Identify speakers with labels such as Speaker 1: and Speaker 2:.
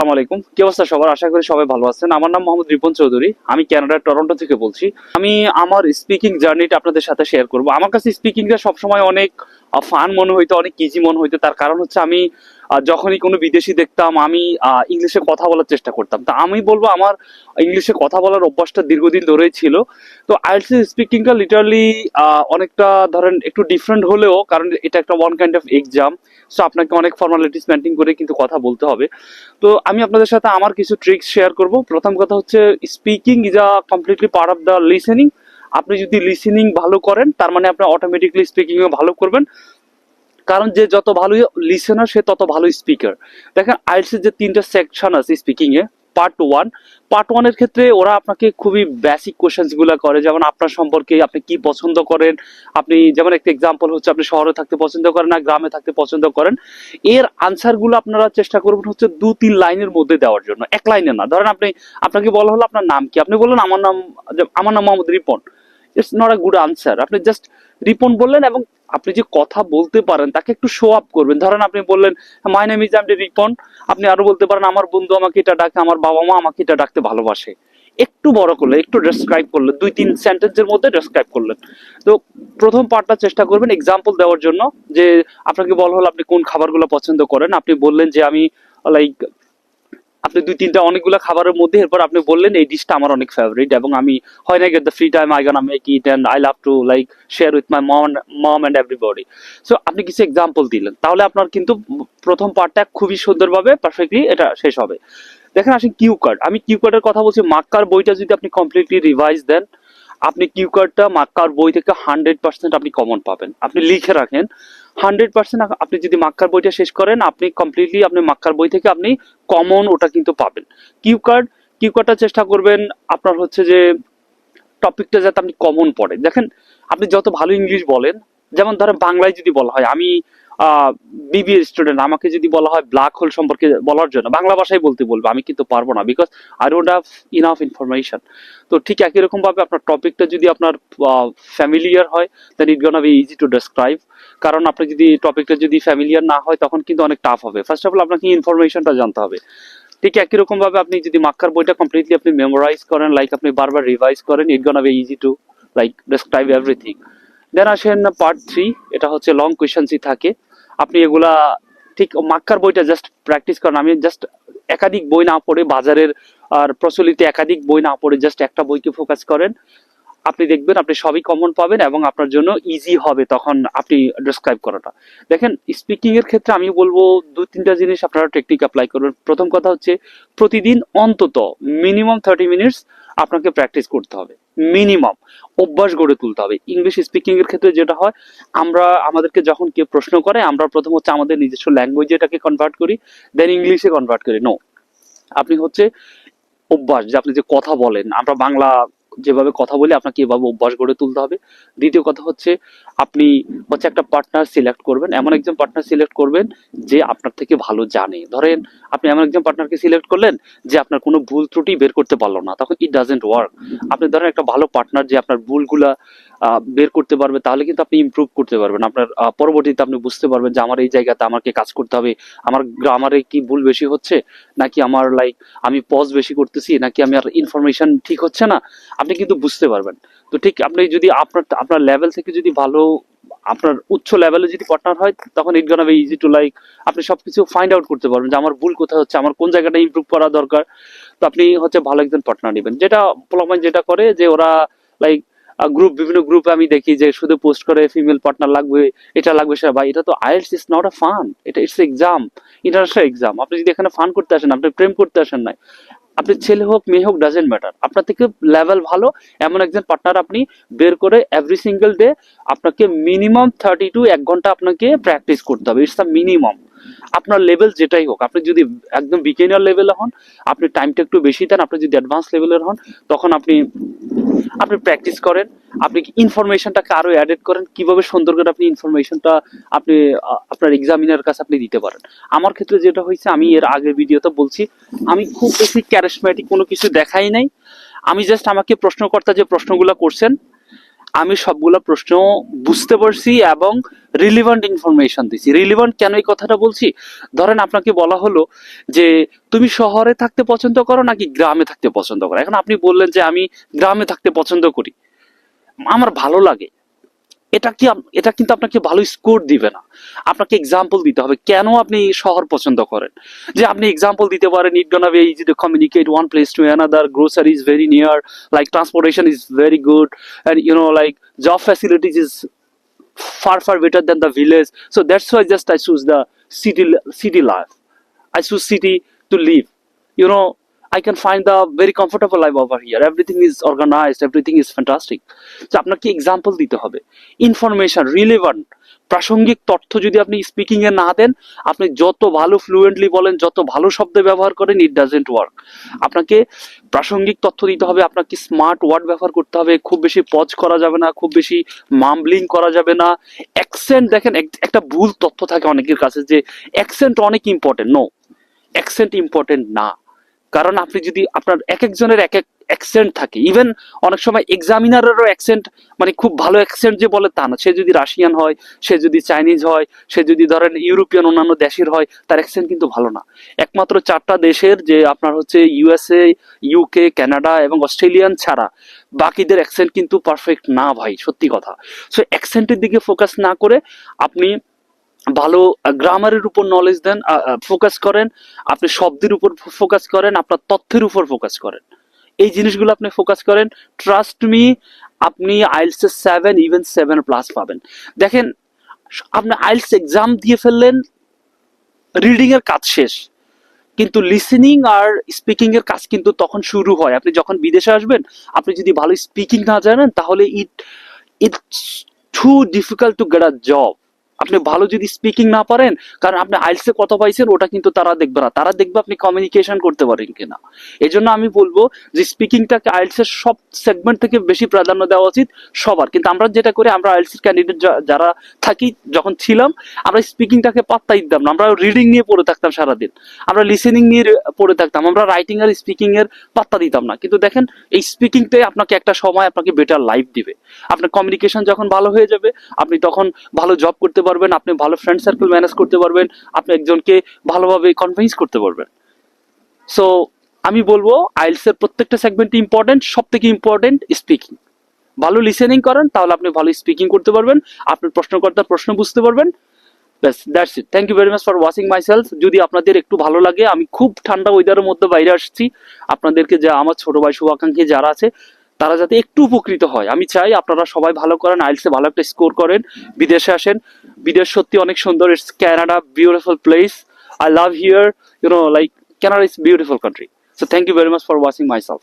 Speaker 1: আসসালামু আলাইকুম। কি অবস্থা সবার? আশা করি সবাই ভালো আছেন। আমার নাম মোহাম্মদ রিপন চৌধুরী। আমি কানাডার টরন্টো থেকে বলছি। আমি আমার স্পিকিং জার্নিটা আপনাদের সাথে শেয়ার করব। আমার কাছে স্পিকিংটা সবসময় অনেক ফান মনে হইতো, অনেক ইজি মনে হইতো। তার কারণ হচ্ছে আমি যখনই কোনো বিদেশি দেখতাম, আমি ইংলিশে কথা বলার চেষ্টা করতাম। তা আমি বলব আমার ইংলিশে কথা বলার অভ্যাসটা দীর্ঘদিন ধরেই ছিল। তো আইএলসি স্পিকিংটা লিটারালি অনেকটা ধরেন একটু ডিফারেন্ট হলেও, কারণ এটা একটা one kind of exam so আপনাকে অনেক ফর্মালিটিস মেনটেন করে কিন্তু কথা বলতে হবে। তো আমি আপনাদের সাথে আমার কিছু ট্রিক্স শেয়ার করব। প্রথম কথা হচ্ছে speaking is a completely part of the listening আপনি যদি লিসেনিং ভালো করেন, তার মানে আপনি অটোমেটিকলি স্পিকিংও ভালো করবেন। কারণ যে যত ভালো লিসেনার সে তত ভালো স্পিকার দেখেন আইএলসি যে তিনটা সেকশন আছে speaking a part one part ওয়ানের ক্ষেত্রে ওরা আপনাকে খুবই বেসিক কোশ্চেন্সগুলো করে, যেমন আপনার সম্পর্কে আপনি কি পছন্দ করেন, আপনি যেমন একটা এক্সাম্পল হচ্ছে, আপনি শহরে থাকতে পছন্দ করেন না, গ্রামে থাকতে পছন্দ করেন। এর আনসারগুলো আপনারা চেষ্টা করবেন হচ্ছে দু, তিন লাইনের মধ্যে দেওয়ার জন্য। এক লাইনে না। ধরেন আপনি, আপনাকে বলা হলো আপনার নাম কি? আপনি বললেন, আমার নাম আমার নাম Mohammad Ripon. It's not a good answer আপনি জাস্ট রিপন বললেন এবং আপনি যে কথা বলতে পারেন, তাকে একটু শো আপ করবেন। ধরেন আপনি বললেন মাই নেম ইজ আমি রিপন। আপনি আরও বলতে পারেন, আমার বন্ধু আমাকে এটা ডাকে, আমার বাবা মা আমাকে এটা ডাকতে ভালোবাসে। একটু বড় করলে একটু ডেসক্রাইব করলেন, দুই তিন সেন্টেন্সের মধ্যে ডেসক্রাইব করলেন। তো প্রথম পার্টটা চেষ্টা করবেন এক্সাম্পল দেওয়ার জন্য, যে আপনাকে বলা হলো আপনি কোন খাবারগুলো পছন্দ করেন। আপনি বললেন যে আমি লাইক আপনি দুই তিনটা অনেকগুলো খাবারের মধ্যে এরপর আপনি বললেন এই ডিশটা আমার অনেক ফেভারিট এবং আমি হয় না get the free time I gonna make it and I love to like share with my mom mom and everybody so আপনি কিছু এক্সাম্পল দিলেন। তাহলে আপনার কিন্তু প্রথম পার্টটা খুবই সুন্দরভাবে পারফেক্টলি এটা শেষ হবে। দেখেন, আসেন কিউ কার্ড আমি কিউ কার্ডের কথা বলছি, মাক্কার বইটা যদি আপনি কমপ্লিটলি রিভাইজ দেন, আপনি কিউ কার্ডটা মাক্কার বই থেকে হান্ড্রেড পার্সেন্ট আপনি কমন পাবেন। আপনি লিখে রাখেন হান্ড্রেড পার্সেন্ট আপনি যদি মাক্কার বইটা শেষ করেন, আপনি কমপ্লিটলি আপনি মাক্কার বই থেকে আপনি কমন ওটা কিন্তু পাবেন। কিউ কার্ড কিউ কার্ডটা চেষ্টা করবেন, আপনার হচ্ছে যে টপিকটা যাতে আপনি কমন পড়ে দেখেন, আপনি যত ভালো ইংলিশ বলেন, যেমন ধরেন বাংলায় যদি বলা হয়, আমি বিবিএ স্টুডেন্ট আমাকে যদি বলা হয় ব্ল্যাক হোল সম্পর্কে বলার জন্য, বাংলা ভাষায় বলতে বলব, আমি কিন্তু পারব না because I don't have enough information তো ঠিক একই রকম ভাবে আপনার টপিকটা যদি আপনার ফ্যামিলিয়ার হয় then it gonna be easy to describe কারণ আপনি যদি টপিকটা যদি ফ্যামিলিয়ার না হয়, তখন কিন্তু অনেক টাফ হবে। ফার্স্ট অফ অল আপনাকে ইনফরমেশনটা জানতে হবে। ঠিক একই রকম ভাবে আপনি যদি মাক্কার বইটা কমপ্লিটলি আপনি মেমোরাইজ করেন লাইক আপনি বারবার রিভাইজ করেন it gonna be easy to like describe everything then আসেন পার্ট থ্রি এটা হচ্ছে লং কোয়েশনসই থাকে। আপনি এগুলা ঠিক মাক্কার বইটা জাস্ট প্র্যাকটিস করেন। আমি জাস্ট একাধিক বই না পড়ে, বাজারের আর প্রচলিত একাধিক বই না পড়ে জাস্ট একটা বইকে ফোকাস করেন। আপনি দেখবেন আপনি সবই কমন পাবেন এবং আপনার জন্য ইজি হবে তখন আপনি ডেসক্রাইব করাটা। দেখেন স্পিকিং এর ক্ষেত্রে আমি বলব দু তিনটা জিনিস আপনারা টেকনিক অ্যাপ্লাই করবেন। প্রথম কথা হচ্ছে, প্রতিদিন অন্তত মিনিমাম থার্টি মিনিটস আপনাকে প্র্যাকটিস করতে হবে। মিনিমাম অভ্যাস গড়ে তুলতে হবে। ইংলিশ স্পিকিং এর ক্ষেত্রে যেটা হয়, আমরা, আমাদেরকে যখন কেউ প্রশ্ন করে, আমরা প্রথম হচ্ছে আমাদের নিজস্ব ল্যাঙ্গুয়েজে এটাকে কনভার্ট করি দেন ইংলিশে কনভার্ট করি। নো আপনি হচ্ছে অভ্যাস যে আপনি যে কথা বলেন, আমরা বাংলা যেভাবে কথা বলি, আপনাকে এভাবে অভ্যাস গড়ে তুলতে হবে। দ্বিতীয় কথা হচ্ছে, আপনি হচ্ছে একটা পার্টনার সিলেক্ট করবেন। এমন একজন পার্টনার সিলেক্ট করবেন যে আপনার থেকে ভালো জানে। ধরেন, আপনি এমন একজন পার্টনারকে সিলেক্ট করলেন যে আপনার কোনো ভুল ত্রুটি বের করতে পারল না, তখন ইট ডাজেন্ট ওয়ার্ক আপনি ধরেন একটা ভালো পার্টনার যে আপনার ভুলগুলা বের করতে পারবে, তাহলে কিন্তু আপনি ইমপ্রুভ করতে পারবেন। আপনার পরবর্তীতে আপনি বুঝতে পারবেন যে আমার এই জায়গাতে আমাকে কাজ করতে হবে। আমার গ্রামারে কি ভুল বেশি হচ্ছে? নাকি আমার লাইক আমি পজ বেশি করতেছি? নাকি আমি আর ইনফরমেশন ঠিক হচ্ছে না? আপনি কিন্তু বুঝতে পারবেন। তো ঠিক আপনি যদি আপনার আপনার লেভেল থেকে যদি ভালো, আপনার উচ্চ লেভেলে যদি পার্টনার হয়, তখন it gonna easy to like আপনি সবকিছু ফাইন্ড আউট করতে পারবেন যে আমার ভুল কোথায় হচ্ছে, আমার কোন জায়গাটা ইমপ্রুভ করা দরকার। তো আপনি হচ্ছে ভালো একজন পার্টনার নেবেন। যেটা পোলামাইন যেটা করে যে ওরা লাইক গ্রুপ বিভিন্ন গ্রুপে আমি দেখি যে শুধু পোস্ট করে ফিমেল পার্টনার লাগবে, এটা লাগবে, সেটা ভাই, এটা তো IELTS is not a fun এটা ইটস এক্সাম ইন্টারন্যাশনাল এক্সাম আপনি যদি এখানে ফান করতে আসেন, আপনি প্রেম করতে আসেন নাই। আপনি ছেলে হোক, মেয়ে হোক ডাজেন্ট ম্যাটার আপনার থেকে লেভেল ভালো, এমন একজন পার্টনার আপনি বের করে এভরি সিঙ্গেল ডে আপনাকে মিনিমাম থার্টি টু এক ঘণ্টা আপনাকে প্র্যাকটিস করতে হবে। ইটস দ্য মিনিমাম আপনার লেভেল যেটাই হোক, আপনি যদি একদম বিগিনার লেভেলে হন, আপনি টাইমটা একটু বেশি দেন, আপনি যদি অ্যাডভান্স লেভেলের হন, তখন আপনি আপনি প্র্যাকটিস করেন, আপনি ইনফরমেশনটাকে আরও অ্যাডেড করেন? কীভাবে সুন্দর করে আপনি ইনফরমেশনটা আপনি আপনার এক্সামিনার কাছে আপনি দিতে পারেন? আমার ক্ষেত্রে যেটা হয়েছে, আমি এর আগের ভিডিওতে বলছি, আমি খুব বেশি ক্যারিসম্যাটিক কোনো কিছু দেখাই নাই। আমি জাস্ট আমাকে প্রশ্নকর্তা যে প্রশ্নগুলো করছেন আমি সবগুলো প্রশ্ন বুঝতে পারছি এবং রিলিভেন্ট ইনফরমেশন দিছি। রিলিভেন্ট কেন এই কথাটা বলছি? ধরেন আপনাকে বলা হলো যে, তুমি শহরে থাকতে পছন্দ করো নাকি গ্রামে থাকতে পছন্দ করো? এখন আপনি বললেন যে, আমি গ্রামে থাকতে পছন্দ করি। আমার ভালো লাগে। এটা কি এটা কিন্তু আপনাকে ভালো স্কোর দিবে না। আপনাকে এক্সাম্পল দিতে হবে। কেন আপনি শহর পছন্দ করেন? যে আপনি এক্সাম্পল দিতে পারেন it gonna easy to communicate one place to another grocery is very near like transportation is very good and you know like job facilities is far far better than the village so that's why just i choose the city life. I choose city to live. You know i can find the very comfortable life over here. Everything is organized. Everything is fantastic. So, আপনাকে example দিতে হবে। Information relevant প্রাসঙ্গিক তথ্য যদি আপনি speaking এ না দেন, আপনি যত ভালো ফ্লুয়েন্টলি বলেন, যত ভালো শব্দ ব্যবহার করেন ইট ডাজেন্ট ওয়ার্ক আপনাকে প্রাসঙ্গিক তথ্য দিতে হবে, আপনাকে স্মার্ট ওয়ার্ড ব্যবহার করতে হবে। খুব বেশি পজ করা যাবে না, খুব বেশি মামব্লিং করা যাবে না। অ্যাকসেন্ট দেখেন, এক- একটা ভুল তথ্য থাকে অনেকের কাছে যে অ্যাকসেন্ট অনেক ইম্পর্টেন্ট নো অ্যাকসেন্ট ইম্পর্টেন্ট না। কারণ আপনি যদি আপনার এক একজনের এক এক অ্যাকসেন্ট থাকে ইভেন অনেক সময় এক্সামিনারেরও অ্যাকসেন্ট মানে খুব ভালো অ্যাকসেন্ট যে বলে তা না। সে যদি রাশিয়ান হয়, সে যদি চাইনিজ হয়, সে যদি ধরেন ইউরোপিয়ান অন্যান্য দেশের হয়, তার অ্যাকসেন্ট কিন্তু ভালো না। একমাত্র চারটা দেশের যে আপনার হচ্ছে ইউএসএ ইউকে কানাডা এবং অস্ট্রেলিয়ান ছাড়া, বাকিদের অ্যাকসেন্ট কিন্তু পারফেক্ট না ভাই, সত্যি কথা। সো অ্যাকসেন্টের দিকে ফোকাস না করে আপনি ভালো গ্রামারের উপর নলেজ দেন ফোকাস করেন, আপনি শব্দের উপর ফোকাস করেন, আপনার তথ্যের উপর ফোকাস করেন। এই জিনিসগুলো আপনি ফোকাস করেন ট্রাস্ট মি আপনি IELTS seven even seven plus পাবেন। দেখেন, আপনি আইলস এক্সাম দিয়ে ফেললেন রিডিং এর কাজ শেষ। কিন্তু লিসেনিং আর স্পিকিং এর কাজ কিন্তু তখন শুরু হয়। আপনি যখন বিদেশে আসবেন, আপনি যদি ভালো স্পিকিং না জানেন, তাহলে it it's too difficult to get a job আপনি ভালো যদি স্পিকিং না পারেন, কারণ আপনি আইলসে কত পাইছেন, ওটা কিন্তু তারা দেখবে না। তারা দেখবে আপনি কমিউনিকেশন করতে পারেন কিনা। এই জন্য আমি বলব যে স্পিকিংটাকে আইলসের সব সেগমেন্ট থেকে বেশি প্রাধান্য দেওয়া উচিত সবার। কিন্তু আমরা যেটা করি, আমরা আইলসের ক্যান্ডিডেট যারা থাকি, যখন ছিলাম, আমরা স্পিকিংটাকে পাত্তাই দিতাম না। আমরা রিডিং নিয়ে পড়ে থাকতাম সারাদিন। আমরা লিসেনিং নিয়ে পড়ে থাকতাম। আমরা রাইটিং আর স্পিকিং এর পাত্তা দিতাম না। কিন্তু দেখেন, এই স্পিকিংটাই আপনাকে একটা সময় আপনাকে বেটার লাইফ দিবে। আপনার কমিউনিকেশন যখন ভালো হয়ে যাবে, আপনি তখন ভালো জব করতে পারবেন, আপনি ভালো ফ্রেন্ড সার্কেল ম্যানেজ করতে পারবেন, আপনি একজনকে ভালোভাবে কনভিন্স করতে পারবেন। সো আমি বলব আইলস এর প্রত্যেকটা সেগমেন্ট ইম্পর্টেন্ট সব থেকে ইম্পর্টেন্ট স্পিকিং ভালো লিসেনিং করেন, তাহলে আপনি ভালো স্পিকিং করতে পারবেন আপনার প্রশ্নকর্তার প্রশ্ন বুঝতে পারবেন। ব্যাস that's it thank you very much for watching myself যদি আপনাদের একটু ভালো লাগে, আমি খুব ঠান্ডা ওয়েদারের মধ্যে বাইরে আসছি। আপনাদেরকে যা, আমার ছোট ভাই শুভাকাঙ্ক্ষী যারা আছে তারা যাতে একটু উপকৃত হয়। আমি চাই আপনারা সবাই ভালো করেন আইলসে ভালো একটা স্কোর করেন, বিদেশে আসেন। বিদেশ সত্যি অনেক সুন্দর। It's Canada beautiful place I love here you know like Canada is beautiful country so thank you very much for watching myself